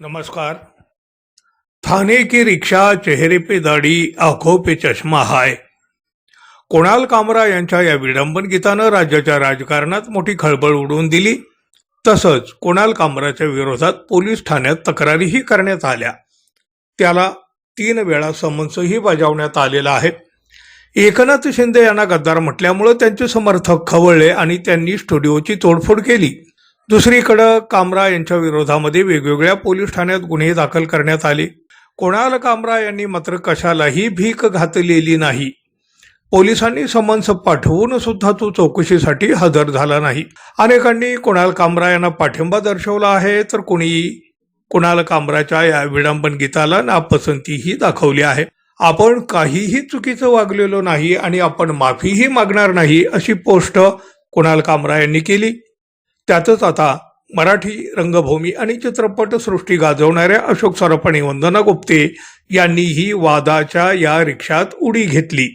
नमस्कार. थाने की रिक्षा चेहरे पे दाढी आखो पे चष्मा हाय. कोणाल कामरा यांच्या या विडंबन गीतानं राज्याच्या राजकारणात मोठी खळबळ उडवून दिली. तसंच कोणाल कामराच्या विरोधात पोलीस ठाण्यात तक्रारीही करण्यात आल्या. त्याला तीन वेळा समन्सही बजावण्यात आलेला आहे. एकनाथ शिंदे यांना गद्दार म्हटल्यामुळं त्यांचे समर्थक खवळले आणि त्यांनी स्टुडिओची तोडफोड केली. दुसरीकडं कामरा यांच्या विरोधामध्ये वेगवेगळ्या पोलीस ठाण्यात गुन्हे दाखल करण्यात आले. कोणाल कामरा यांनी मात्र कशालाही भीक घातलेली नाही. पोलिसांनी समन्स पाठवून सुद्धा तो चौकशीसाठी हजर झाला नाही. अनेकांनी कुणाल कामरा यांना पाठिंबा दर्शवला आहे तर कोणी कुणाल कामराच्या या विडंबन गीताला नापसंतीही दाखवली आहे. आपण काहीही चुकीचं वागलेलो नाही आणि आपण माफीही मागणार नाही अशी पोस्ट कुणाल कामरा यांनी केली. त्यातच आता मराठी रंगभूमी आणि चित्रपटसृष्टी गाजवणाऱ्या अशोक सराफ आणि वंदना गुप्ते यांनीही वादाच्या या रिक्षात उडी घेतली.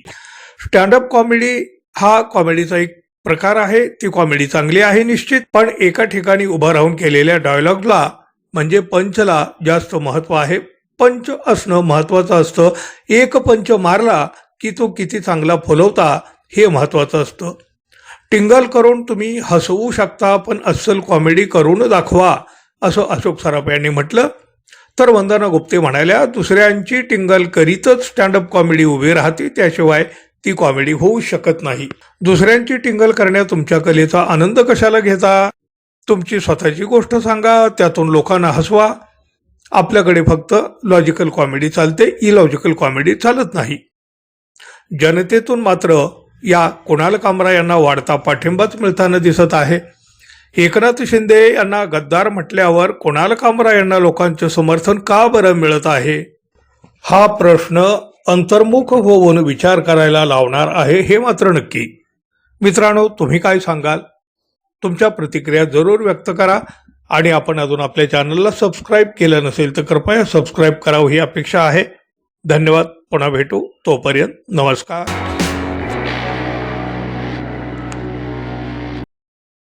स्टँडअप कॉमेडी हा कॉमेडीचा एक प्रकार आहे. ती कॉमेडी चांगली आहे निश्चित पण एका ठिकाणी उभं राहून केलेल्या डायलॉगला म्हणजे पंचला जास्त महत्त्व आहे. पंच असणं महत्वाचं असतं. एक पंच मारला की तो किती चांगला फुलवता हे महत्वाचं असतं. टिंगल करून तुम्ही हसवू शकता पण अस्सल कॉमेडी करून दाखवा असं अशोक सराफ यांनी म्हटलं. तर वंदना गुप्ते म्हणाल्या दुसऱ्यांची टिंगल करीतच स्टँडअप कॉमेडी उभी राहते त्याशिवाय ती कॉमेडी होऊ शकत नाही. दुसऱ्यांची टिंगल करण्यात तुमच्या कलेचा आनंद कशाला घेता? तुमची स्वतःची गोष्ट सांगा त्यातून लोकांना हसवा. आपल्याकडे फक्त लॉजिकल कॉमेडी चालते इलॉजिकल कॉमेडी चालत नाही. जनतेतून मात्र या कुणाल कामरा यांना वाढता पाठिंबाच मिळताना दिसत आहे. एकनाथ शिंदे यांना गद्दार म्हटल्यावर कुणाल कामरा यांना लोकांचे समर्थन का बरं मिळत आहे? हा प्रश्न अंतर्मुख होऊन विचार करायला लावणार आहे हे मात्र नक्की. मित्रांनो तुम्ही काय सांगाल? तुमच्या प्रतिक्रिया जरूर व्यक्त करा आणि आपण अजून आपल्या चॅनलला सबस्क्राईब केलं नसेल तर कृपया सबस्क्राईब करावं ही अपेक्षा आहे. धन्यवाद. पुन्हा भेटू. तोपर्यंत नमस्कार.